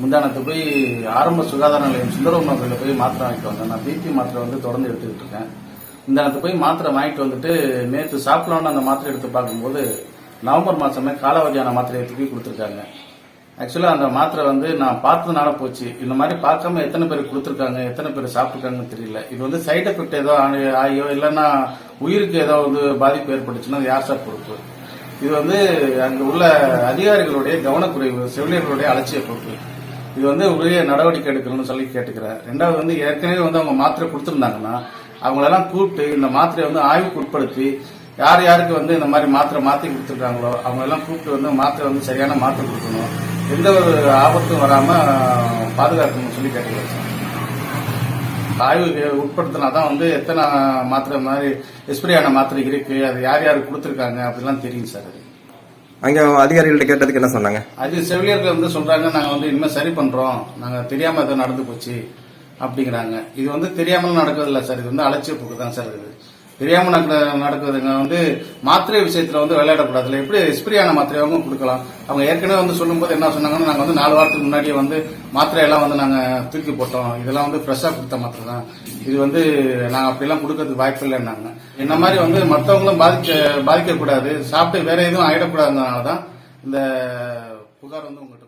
முந்தானத்தை போய் ஆரம்ப சுகாதார நிலையம் சுந்தரம் நோக்கில் போய் மாத்திரை வாங்கிட்டு வந்தேன். நான் பிபி மாத்திரை வந்து தொடர்ந்து எடுத்துக்கிட்டு இருக்கேன். முந்தானத்தை போய் மாத்திரை வாங்கிட்டு வந்துட்டு நேற்று சாப்பிடலான்னு அந்த மாத்திரை எடுத்து பார்க்கும்போது நவம்பர் மாதமே காலாவதியான மாத்திரையை தூக்கி கொடுத்துருக்காங்க. ஆக்சுவலாக அந்த மாத்திரை வந்து நான் பார்த்ததுனால போச்சு. இந்த மாதிரி பார்க்காம எத்தனை பேர் கொடுத்துருக்காங்க எத்தனை பேர் சாப்பிட்ருக்காங்கன்னு தெரியல. இது வந்து சைட் எஃபெக்ட் ஏதோ ஆகியோ இல்லைன்னா உயிருக்கு ஏதோ வந்து பாதிப்பு ஏற்பட்டுச்சுன்னா அது யார் சார் பொறுப்பு? இது வந்து அங்கே உள்ள அதிகாரிகளுடைய கவனக்குறைவு செவிலியர்களுடைய அலட்சிய பொறுப்பு. இது வந்து உரிய நடவடிக்கை எடுக்கணும்னு சொல்லி கேட்டுக்கிறேன். ரெண்டாவது வந்து ஏற்கனவே வந்து அவங்க மாத்திரை கொடுத்துருந்தாங்கன்னா அவங்களெல்லாம் கூப்பிட்டு இந்த மாத்திரையை வந்து ஆய்வுக்கு உட்படுத்தி யார் யாருக்கு வந்து இந்த மாதிரி மாத்திரை மாற்றி கொடுத்துருக்காங்களோ அவங்களெல்லாம் கூப்பிட்டு வந்து மாத்திரை வந்து சரியான மாத்திரை கொடுக்கணும். எந்த ஒரு ஆபத்தும் வராமல் பாதுகாக்கணும்னு சொல்லி கேட்டுக்கிறேன் சார். ஆய்வுக்கு உட்படுத்தினா தான் வந்து எத்தனை மாத்திரை மாதிரி எக்ஸ்பிரி ஆன மாத்திரை இருக்குது அது யார் யார் கொடுத்துருக்காங்க அப்படிலாம் தெரியும் சார் அது. அங்க அதிகாரிகள்ட்ட கேட்டதுக்கு என்ன சொன்னாங்க? அது செவிலியர்கள் வந்து சொல்றாங்க நாங்க வந்து இனிமே சரி பண்றோம். நாங்க தெரியாம ஏதோ நடந்து போச்சு அப்படிங்கிறாங்க. இது வந்து தெரியாமல் நடக்கிறது இல்ல சார். இது வந்து அலட்சிய போக்கு தான் சார் இது. தெரியாம நடக்க- நடக்குதுங்க. வந்து மாத்திரை விஷயத்துல வந்து விளையாடக்கூடாதுல எப்படி எக்ஸ்பிரியான மாத்திரை அவங்க கொடுக்கலாம். அவங்க ஏற்கனவே வந்து சொல்லும்போது என்ன சொன்னாங்கன்னா நாங்க வந்து நாலு வாரத்துக்கு முன்னாடியே வந்து மாத்திரையெல்லாம் வந்து நாங்க தூக்கி போட்டோம். இதெல்லாம் வந்து ஃப்ரெஷ்ஷா கொடுத்த மாத்திரை தான். இது வந்து நாங்க அப்படிலாம் கொடுக்கறதுக்கு வாய்ப்பு இல்லைன்னாங்க. இந்த மாதிரி வந்து மற்றவங்களும் பாதிக்க பாதிக்கக்கூடாது. சாப்பிட்டு வேற எதுவும் ஆயிடக்கூடாதுனால தான் இந்த புகார் வந்து உங்களுக்கு